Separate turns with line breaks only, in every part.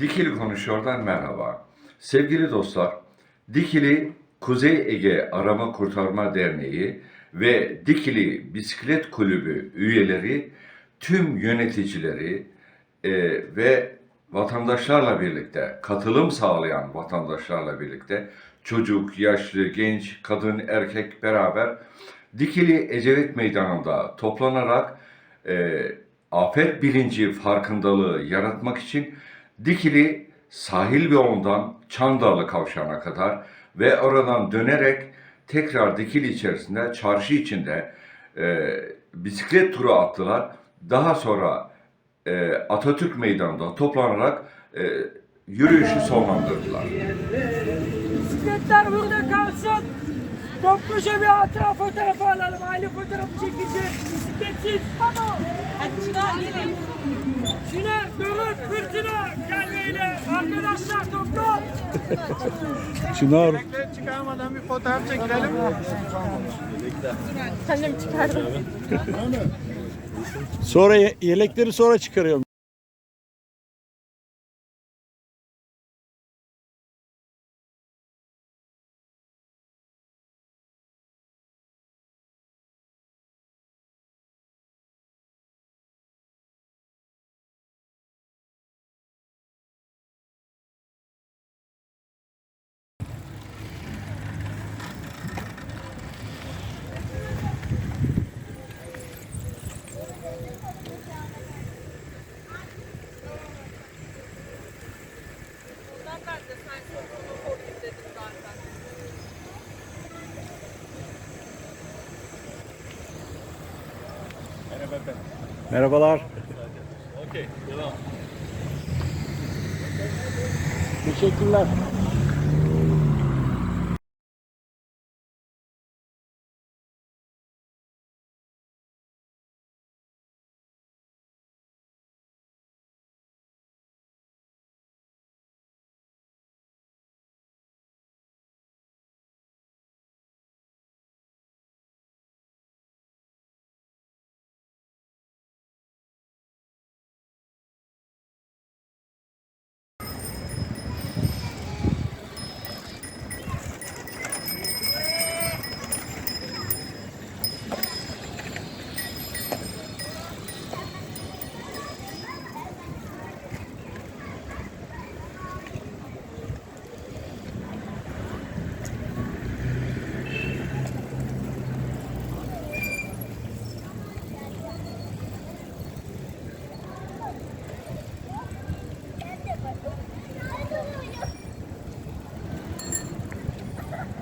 Dikili Konuşuyor'dan merhaba. Sevgili dostlar, Dikili Kuzey Ege Arama Kurtarma Derneği ve Dikili Bisiklet Kulübü üyeleri, tüm yöneticileri e, ve vatandaşlarla birlikte, katılım sağlayan vatandaşlarla birlikte, çocuk, yaşlı, genç, kadın, erkek beraber Dikili Ecevit Meydanı'nda toplanarak e, afet bilinci farkındalığı yaratmak için Dikili sahil yolundan Çandarlı kavşağına kadar ve oradan dönerek tekrar Dikili içerisinde çarşı içinde e, bisiklet turu attılar. Daha sonra e, Atatürk Meydanı'nda toplanarak e, yürüyüşü sonlandırdılar.
Bisikletler burada kalsın. Topluca bir hatıra fotoğrafı alalım. Aile fotoğrafı çekeceğiz. Bisikletsiz. Şuna, Doruk, Fırtına. Gel böyle. Arkadaşlar topla.
Çınar.
Yelekleri çıkarmadan bir fotoğraf çekilelim.
Annem çıkardı.
Sonra ye- yelekleri sonra çıkarıyorum. Merhabalar.
Okey, devam.
Teşekkürler.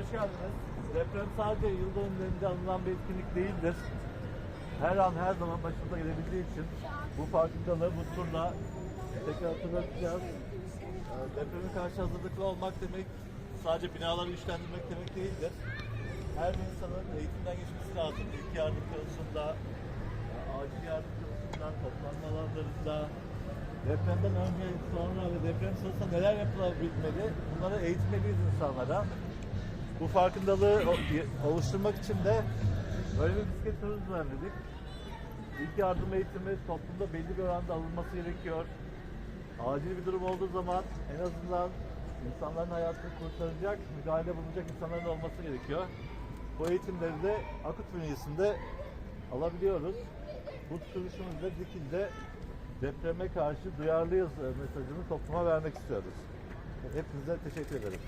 Hoş geldiniz. Deprem sadece yıl dönümlerinde alınan bir etkinlik değildir. Her an her zaman başımıza gelebildiği için bu farkındalığı bu turla tekrar hatırlatacağız. Ee, Depreme karşı hazırlıklı olmak demek sadece binaları güçlendirmek demek değildir. Her bir insanın eğitimden geçmesi lazım. İlk yardım konusunda, acil yardım konusunda, toplanma depremden önce, sonra ve deprem sırasında neler yapılabilmeli bunları eğitmeliyiz insanlara. Bu farkındalığı oluşturmak için de böyle bir bisiklet turu düzenledik. İlk yardım eğitimi toplumda belli bir oranda alınması gerekiyor. Acil bir durum olduğu zaman en azından insanların hayatını kurtaracak, müdahale bulunacak insanların olması gerekiyor. Bu eğitimleri de Akut bünyesinde alabiliyoruz. Bu tutuluşumuzda Dikil'de depreme karşı duyarlıyız mesajını topluma vermek istiyoruz. Hepinize teşekkür ederim.